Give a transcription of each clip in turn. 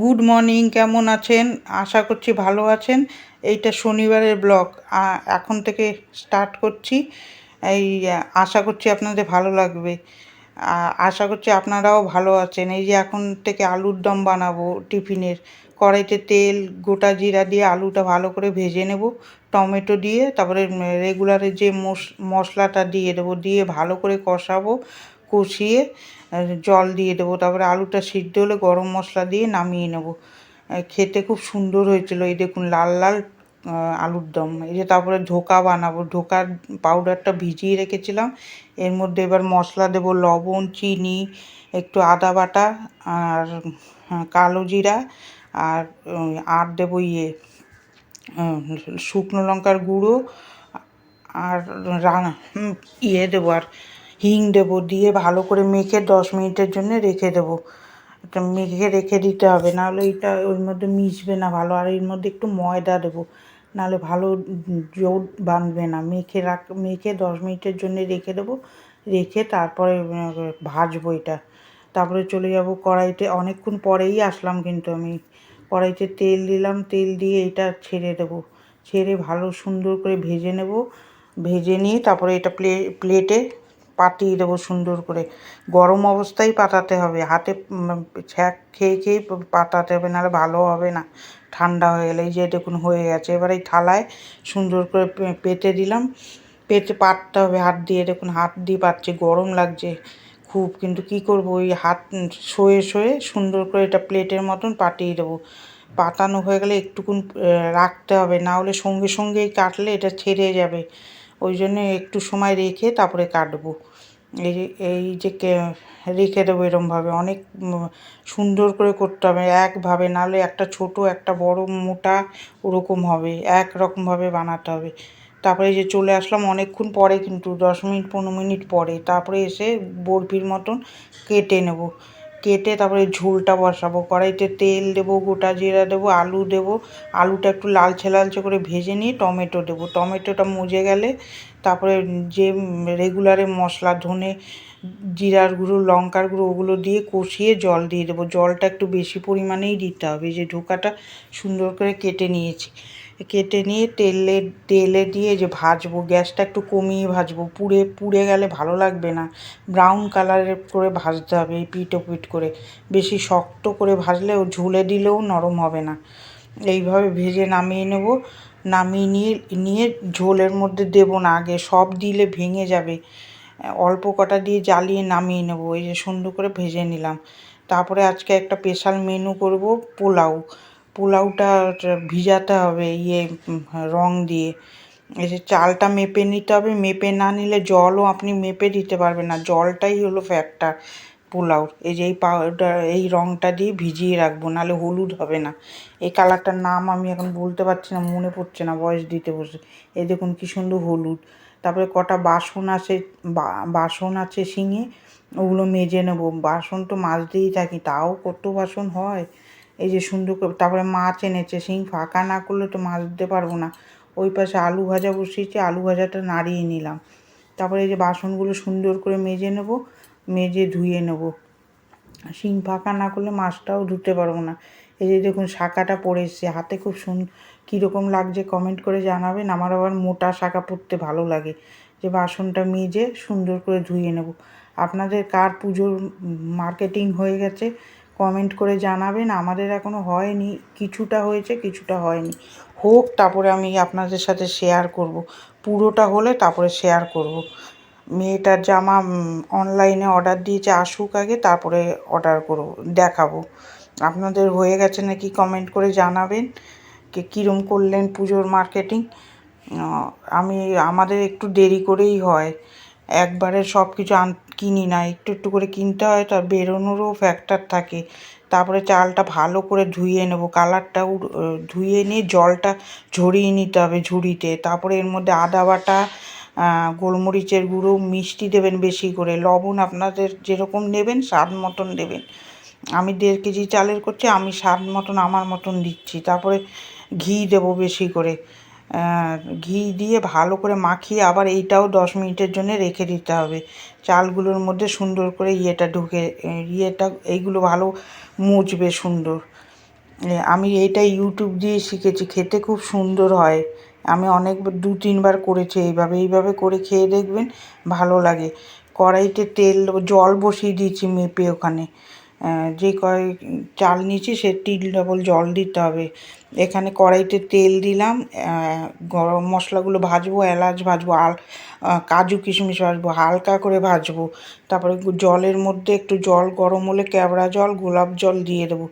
Good morning, কেমন আছেন? আশা করছি ভালো আছেন। এইটা শনিবারের ব্লগ। এখন থেকে স্টার্ট করছি। এই, আশা করছি আপনাদের ভালো লাগবে। আশা করছি আপনারাও ভালো আছেন। এই যে এখন থেকে আলুর দম বানাবো টিফিনের। কড়াইতে তেল, গোটা জিরা দিয়ে আলুটা ভালো করে ভেজে নেব, টমেটো দিয়ে, তারপরে রেগুলারের যে মশলাটা দিয়ে দেবো, দিয়ে ভালো করে কষাবো। কষিয়ে জল দিয়ে দেবো। তারপরে আলুটা সিদ্ধ হলে গরম মশলা দিয়ে নামিয়ে নেব। খেতে খুব সুন্দর হয়েছিল। এই দেখুন, লাল লাল আলুর দম। এই যে তারপরে ধোকা বানাবো। ধোকার পাউডারটা ভিজিয়ে রেখেছিলাম। এর মধ্যে এবার মশলা দেবো লবণ, চিনি, একটু আদা বাটা আর কালো জিরা আর আর দেবো ইয়ে শুকনো লঙ্কার গুঁড়ো আর রানা ইয়ে দেবো আর হিং দেবো, দিয়ে ভালো করে মেখে দশ মিনিটের জন্য রেখে দেবো। এটা মেখে রেখে দিতে হবে, নাহলে এটা ওর মধ্যে মিশবে না ভালো, আর এর মধ্যে একটু ময়দা দেবো। নাহলে ভালো জোট বাঁধবে না। মেখে রাখ, মেখে দশ মিনিটের জন্য রেখে দেবো, রেখে তারপরে ভাজবো এটা। তারপরে চলে যাব কড়াইতে। অনেকক্ষণ পরেই আসলাম কিন্তু আমি। কড়াইতে তেল দিলাম, তেল দিয়ে এটা ছেড়ে দেবো। ছেড়ে ভালো সুন্দর করে ভেজে নেব। ভেজে নিয়ে তারপরে এটা প্লে, প্লেটে পাতিয়ে দেবো সুন্দর করে। গরম অবস্থায় পাতাতে হবে। হাতে ছ্যাঁক খেয়ে খেয়ে পাতাতে হবে, নাহলে ভালো হবে না। ঠান্ডা হয়ে গেলে এই যে দেখুন হয়ে গেছে। এবার এই থালায় সুন্দর করে পেতে দিলাম। পেতে পাততে হবে, হাত দিয়ে দেখুন, হাত দিয়ে পাচ্ছে, গরম লাগছে। খুব কিন্তু কি করব, ওই হাত শোয়ে শোয়ে সুন্দর করে এটা প্লেটের মতন পাঠিয়ে দেবো। পাতানো হয়ে গেলে একটুকুন রাখতে হবে, না হলে সঙ্গে, সঙ্গেই কাটলে এটা ছেড়ে যাবে। ওই জন্য একটু সময় রেখে তারপরে কাটবো। এই এই যে রেখে দেবো এরমভাবে। অনেক সুন্দর করে করতে হবে। একভাবে নাহলে একটা ছোট, একটা বড়, মোটা ওরকম হবে। এক রকমভাবে বানাতে হবে। তারপরে যে চলে আসলাম অনেকক্ষণ পরে কিন্তু, দশ মিনিট, পনেরো মিনিট পরে। তারপরে এসে বরফির মতন কেটে নেব। কেটে তারপরে ঝোলটা বসাবো। কড়াইতে তেল দেবো, গোটা জিরা দেবো, আলু দেবো। আলুটা একটু লালচে লালচে করে ভেজে নিয়ে টমেটো দেবো। টমেটোটা মজে গেলে তারপরে যে রেগুলারে মশলা, ধনে, জিরার গুঁড়ো, লঙ্কার গুঁড়ো ওগুলো দিয়ে কষিয়ে জল দিয়ে দেবো। জলটা একটু বেশি পরিমাণেই দিতে হবে। যে ঢোকাটা সুন্দর করে কেটে নিয়েছি। কেটে নিয়ে তেলে তেলে দিয়ে যে ভাজবো, গ্যাসটা একটু কমিয়ে ভাজবো, পুড়ে পুড়ে গেলে ভালো লাগবে না। ব্রাউন কালারের করে ভাজতে হবে, এই পিঠ ও পিঠ করে। বেশি শক্ত করে ভাজলেও, ঝুলে দিলেও নরম হবে না। এইভাবে ভেজে নামিয়ে নেব। নামিয়ে নিয়ে নিয়ে ঝোলের মধ্যে দেব না, আগে সব দিলে ভেঙে যাবে। অল্প কটা দিয়ে জ্বালিয়ে নামিয়ে নেব, এই যে সুন্দর করে ভেজে নিলাম। তারপরে আজকে একটা স্পেশাল মেনু করব, পোলাও। পোলাওটা ভিজাতে হবে ইয়ে রং দিয়ে। এই যে চালটা মেপে নিতে হবে, মেপে না নিলে জলও আপনি মেপে দিতে পারবেন না, জলটাই হলো ফ্যাক্টর পোলাওর এই যে এই পাউডার এই রঙটা দিয়ে ভিজিয়ে রাখব, নাহলে হলুদ হবে না। এই কালারটার নাম আমি এখন বলতে পারছি না, মনে পড়ছে না বয়স দিতে বসে। এই দেখুন কী সুন্দর হলুদ। তারপরে কটা বাসন আছে বাসন আছে শিঙে, ওগুলো মেজে নেব। বাসন তো মাজতেই থাকি, তাও কত বাসন হয়? এই যে সুন্দর করে, তারপরে মাছ এনেছে, শিং ফাঁকা না করলে তো মাছ দিতে পারব না। ওই পাশে আলু ভাজা বসিয়েছি, আলু ভাজাটা নাড়িয়ে নিলাম। তারপরে এই যে বাসনগুলো সুন্দর করে মেজে নেব, মেজে ধুয়ে নেব। শিং ফাঁকা না করলে মাছটাও ধুতে পারব না। এই যে দেখুন শাঁখাটা পড়ে এসছে, হাতে খুব সুন, কীরকম লাগছে কমেন্ট করে জানাবেন, আমার আবার মোটা শাঁখা পরতে ভালো লাগে। যে বাসনটা মেজে সুন্দর করে ধুয়ে নেব। আপনাদের কার পুজোর মার্কেটিং হয়ে গেছে কমেন্ট করে জানাবেন। আমাদের এখনও হয়নি। কিছুটা হয়েছে, কিছুটা হয়নি। হোক, তারপরে আমি আপনাদের সাথে শেয়ার করব। পুরোটা হলে তারপরে শেয়ার করব। মেয়েটার জামা অনলাইনে অর্ডার দিয়েছে, আসুক আগে, তারপরে অর্ডার করব, দেখাবো। আপনাদের হয়ে গেছে নাকি কমেন্ট করে জানাবেন? কে কীরম করলেন পুজোর মার্কেটিং আমি, আমাদের একটু দেরি করেই হয়। একবারে সব কিছু আন কিনি না, একটু একটু করে কিনতে হয়, তার বেরোনোরও ফ্যাক্টর থাকে। তারপরে চালটা ভালো করে ধুয়ে নেব কালারটা ধুয়ে নিয়ে জলটা ঝরিয়ে নিতে হবে ঝুড়িতে। তারপরে এর মধ্যে আদা বাটা গোলমরিচের গুঁড়ো, মিষ্টি দেবেন বেশি করে। লবণ আপনাদের যেরকম নেবেন, স্বাদ মতন দেবেন। আমি দেড় কেজি চালের করছি, আমি স্বাদ মতন, আমার মতন দিচ্ছি। তারপরে ঘি দেবো বেশি করে। ঘি দিয়ে ভালো করে মাখিয়ে আবার এইটাও দশ মিনিটের জন্য রেখে দিতে হবে। চালগুলোর মধ্যে সুন্দর করে ইয়েটা ঢুকে, ইয়েটা, এইগুলো ভালো মুচবে সুন্দর। আমি এইটা ইউটিউব দিয়ে শিখেছি, খেতে খুব সুন্দর হয়। আমি অনেক দু তিনবার করেছি এইভাবে এইভাবে করে খেয়ে দেখবেন ভালো লাগে। কড়াইতে তেল, জল বসিয়ে দিয়েছি মেপে ওখানে। যে কয় চাল নিয়েছি সে তিন ডবল জল দিতে হবে। এখানে কড়াইতে তেল দিলাম গরম মশলাগুলো ভাজবো, এলাচ ভাজবো, আল কাজু কিশমিশ ভাজবো, হালকা করে ভাজবো। তারপরে জলের মধ্যে একটু জল, গরম হলে ক্যাবড়া জল, গোলাপ জল দিয়ে দেবো।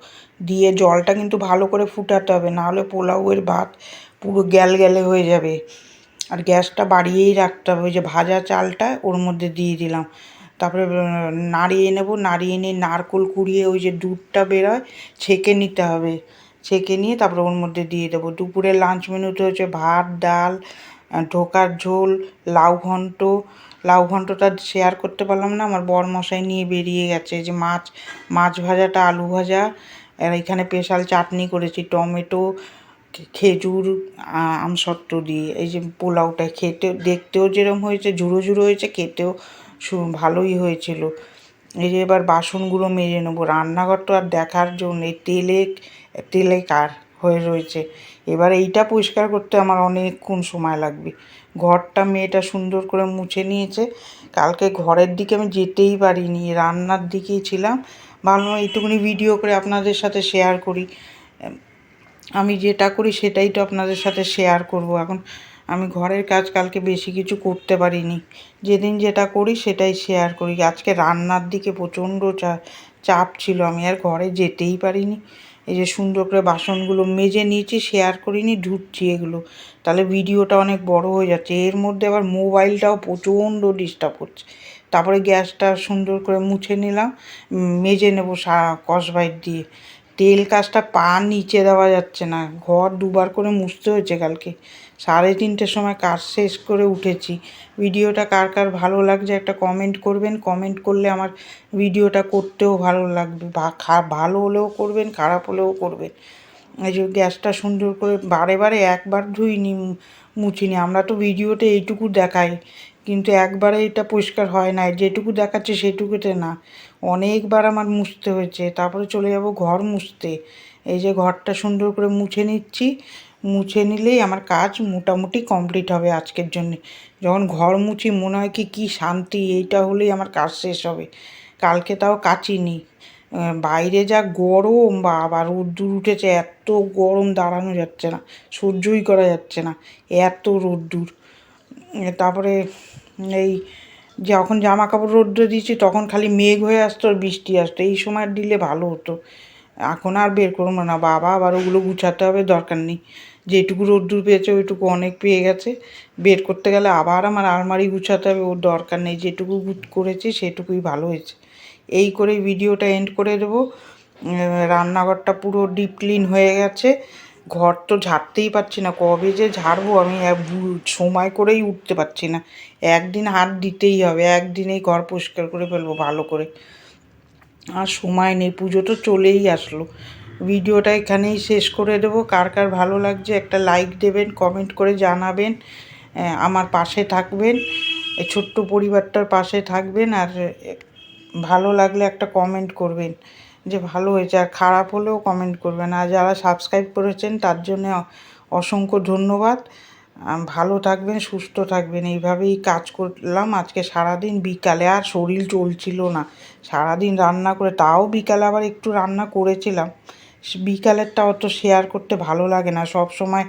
দিয়ে জলটা কিন্তু ভালো করে ফুটাতে হবে, নাহলে পোলাওয়ের ভাত পুরো গ্যাল গ্যালে হয়ে যাবে। আর গ্যাসটা বাড়িয়েই রাখতে হবে যে ভাজা চালটা ওর মধ্যে দিয়ে দিলাম। তারপরে নাড়িয়ে নেব, নাড়িয়ে নিয়ে নারকোল কুড়িয়ে ওই যে দুধটা বেরোয়, ছেঁকে নিতে হবে। ছেঁকে নিয়ে তারপরে ওর মধ্যে দিয়ে দেবো। দুপুরে লাঞ্চ মেনুতে হচ্ছে ভাত, ডাল ঢোকার ঝোল, লাউ ঘন্ট। লাউ ঘন্টটা শেয়ার করতে পারলাম না, আমার বর মশাই নিয়ে বেরিয়ে গেছে। যে মাছ মাছ ভাজাটা আলু ভাজা, আর এখানে স্পেশাল চাটনি করেছি, টমেটো খেজুর আমসত্ত্ব দিয়ে। এই যে পোলাওটা খেতে, দেখতেও যেরকম হয়েছে ঝুড়ো ঝুড়ো হয়েছে, খেতেও ভালোই হয়েছিল। এই যে এবার বাসনগুলো মেজে নেব। রান্নাঘরটা আর দেখার জন্য, এই তেলে তেলে কার হয়ে রয়েছে। এবার এইটা পরিষ্কার করতে আমার অনেকক্ষণ সময় লাগবে। ঘরটা মেয়েটা সুন্দর করে মুছে নিয়েছে। কালকে ঘরের দিকে আমি যেতেই পারিনি। রান্নার দিকেই ছিলাম। ভাবলাম এইটুকুনি ভিডিও করে আপনাদের সাথে শেয়ার করি। আমি যেটা করি সেটাই তো আপনাদের সাথে শেয়ার করব। এখন আমি ঘরের কাজ কালকে বেশি কিছু করতে পারিনি। যেদিন যেটা করি সেটাই শেয়ার করি। আজকে রান্নার দিকে প্রচণ্ড চাপ ছিল। আমি আর ঘরে যেতেই পারিনি। এই যে সুন্দর করে বাসনগুলো মেজে নিয়েছি শেয়ার করিনি, ধুচ্ছি এগুলো। তাহলে ভিডিওটা অনেক বড় হয়ে যাচ্ছে। এর মধ্যে আবার মোবাইলটাও প্রচণ্ড ডিস্টার্ব করছে। তারপরে গ্যাসটা সুন্দর করে মুছে নিলাম মেজে নেব কসবাইট দিয়ে। তেল কাজটা পা নিচে দেওয়া যাচ্ছে না। ঘর দুবার করে মুছতে হয়েছে কালকে। সাড়ে তিনটের সময় কাজ শেষ করে উঠেছি। ভিডিওটা কার কার ভালো লাগছে একটা কমেন্ট করবেন। কমেন্ট করলে আমার ভিডিওটা করতেও ভালো লাগবে। ভালো হলেও করবেন, খারাপ হলেও করবেন। এই যে গ্যাসটা সুন্দর করে বারে বারে একবার ধুইনি মুছিনি। আমরা তো ভিডিওতে এইটুকু দেখাই, কিন্তু একবারে এটা পরিষ্কার হয় না। যেটুকু দেখাচ্ছে সেটুকুতে না। অনেকবার আমার মুছতে হয়েছে। তারপরে চলে যাব ঘর মুছতে। এই যে ঘরটা সুন্দর করে মুছে নিচ্ছি। মুছে নিলেই আমার কাজ মোটামুটি কমপ্লিট হবে আজকের জন্যে। যখন ঘর মুছি মনে হয় কি, কী শান্তি, এইটা হলেই আমার কাজ শেষ হবে। কালকে তাও কাচিনি বাইরে যা গরম বা আবার রোদ্দুর উঠেছে, এত গরম দাঁড়ানো যাচ্ছে না, সহ্যই করা যাচ্ছে না, এত রোদ্দুর। তারপরে এই যখন জামা কাপড় রোদ্রে দিয়েছি, তখন খালি মেঘ হয়ে আসতো আর বৃষ্টি আসতো। এই সময় দিলে ভালো হতো। এখন আর বের করব না, বাবা, আবার ওগুলো গুছাতে হবে, দরকার নেই। যেটুকু রোদ্দুর পেয়েছে, ওইটুকু অনেক পেয়ে গেছে। বের করতে গেলে আবার আমার আলমারি গুছাতে হবে, ওর দরকার নেই। যেটুকু করেছি, সেটুকুই ভালো হয়েছে। এই করে ভিডিওটা এন্ড করে দেবো। রান্নাঘরটা পুরো ডিপ ক্লিন হয়ে গেছে। ঘর তো ঝাড়তেই পারছি না। কবে যে ঝাড়বো আমি সময় করেই উঠতে পারছি না। একদিন হাত দিতেই হবে, একদিনেই ঘর পরিষ্কার করে ফেলব ভালো করে। আর সময় নেই, পুজো তো চলেই আসলো। ভিডিওটা এখানেই শেষ করে দেবো। কার কার ভালো লাগছে একটা লাইক দেবেন কমেন্ট করে জানাবেন আমার পাশে থাকবেন, এই ছোট্ট পরিবারটার পাশে থাকবেন আর ভালো লাগলে একটা কমেন্ট করবেন, যে ভালো হয়েছে আর খারাপ হলেও কমেন্ট করবেন। আর যারা সাবস্ক্রাইব করেছেন, তার জন্য অসংখ্য ধন্যবাদ। ভালো থাকবেন, সুস্থ থাকবেন। এইভাবেই কাজ করলাম আজকে সারাদিন বিকালে। আর শরীর চলছিল না। সারাদিন রান্না করে, তাও বিকালে আবার একটু রান্না করেছিলাম। বিকালেরটা অত শেয়ার করতে ভালো লাগে না। সব সময়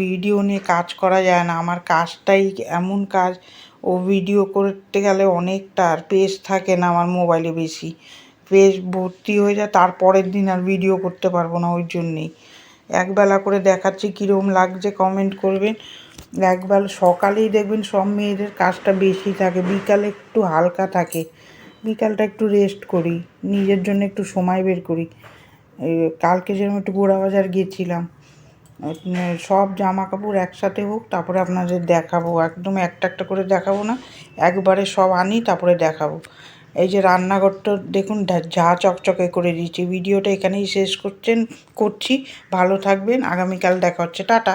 ভিডিও নিয়ে কাজ করা যায় না। আমার কাজটাই এমন কাজ, ও ভিডিও করতে গেলে অনেকটা আর পেজ থাকে না আমার মোবাইলে বেশি। পেজ ভর্তি হয়ে যায়, তারপরের দিন আর ভিডিও করতে পারব না ওই জন্যেই। একবেলা করে দেখাচ্ছি কীরকম লাগছে কমেন্ট করবেন। একবেলা, সকালেই দেখবেন সব মেয়েদের কাজটা বেশি থাকে। বিকালে একটু হালকা থাকে। বিকালটা একটু রেস্ট করি। নিজের জন্য একটু সময় বের করি। কালকে যেরকম একটু গোড়া বাজার গিয়েছিলাম সব জামা কাপড় একসাথে হোক, তারপরে আপনাদের দেখাবো। একদম একটা একটা করে দেখাবো না, একবারে সব আনি, তারপরে দেখাবো। এই যে রান্নাঘরটা দেখুন যা চকচকে করে দিয়েছি। ভিডিওটা এখানেই শেষ করছেন, করছি। ভালো থাকবেন, আগামীকাল দেখা হচ্ছে। টাটা।